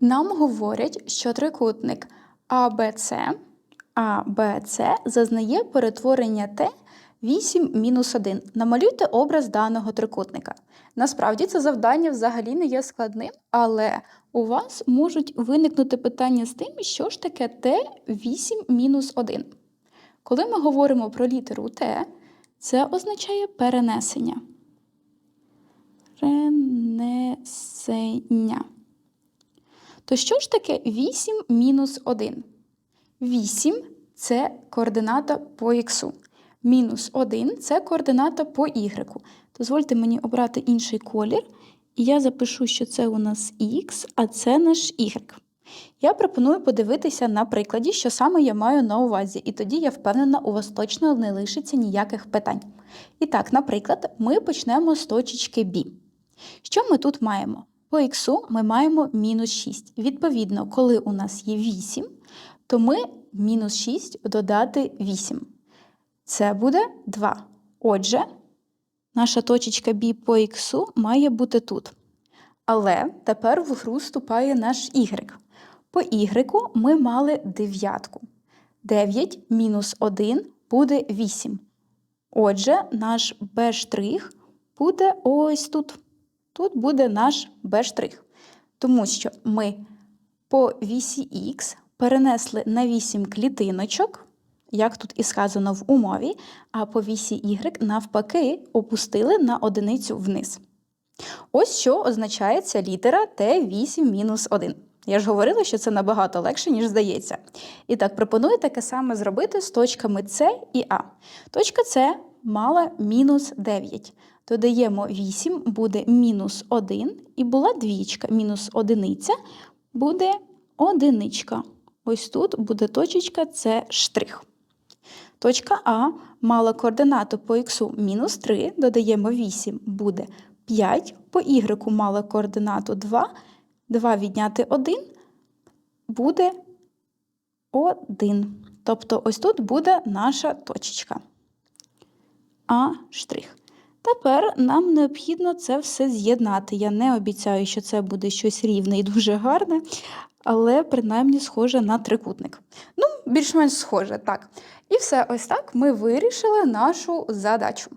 Нам говорять, що трикутник АБЦ, АБЦ зазнає перетворення Т 8 мінус 1. Намалюйте образ даного трикутника. Насправді це завдання взагалі не є складним, але у вас можуть виникнути питання з тим, що ж таке Т 8 мінус 1. Коли ми говоримо про літеру Т, це означає перенесення. Перенесення. То що ж таке 8 мінус 1? 8 це координата по х. Мінус 1 це координата по y. Дозвольте мені обрати інший колір, і я запишу, що це у нас х, а це наш y. Я пропоную подивитися на прикладі, що саме я маю на увазі, і тоді я впевнена, у вас точно не лишиться ніяких питань. І так, наприклад, ми почнемо з точечки B. Що ми тут маємо? По х ми маємо мінус 6. Відповідно, коли у нас є 8, то ми мінус 6 додати 8. Це буде 2. Отже, наша точечка B по х має бути тут. Але тепер в гру вступає наш y. По y ми мали дев'ятку. 9 мінус 1 буде 8. Отже, наш b' буде ось тут. Тут буде наш b'. Тому що ми по вісі х перенесли на 8 клітиночок, як тут і сказано в умові, а по вісі y навпаки опустили на одиницю вниз. Ось що означає ця літера Т8-1. Я ж говорила, що це набагато легше, ніж здається. І так, пропоную таке саме зробити з точками С і А. Точка С мала мінус 9. Додаємо 8, буде мінус 1, і була двічка. Мінус одиниця буде одиничка. Ось тут буде точечка С штрих. Точка А мала координату по х мінус 3, додаємо 8, буде 5, по y мала координату 2, 2 відняти 1 буде 1. Тобто ось тут буде наша точечка. А штрих. Тепер нам необхідно це все з'єднати. Я не обіцяю, що це буде щось рівне і дуже гарне, але принаймні схоже на трикутник. Ну, більш-менш схоже, так. І все ось так ми вирішили нашу задачу.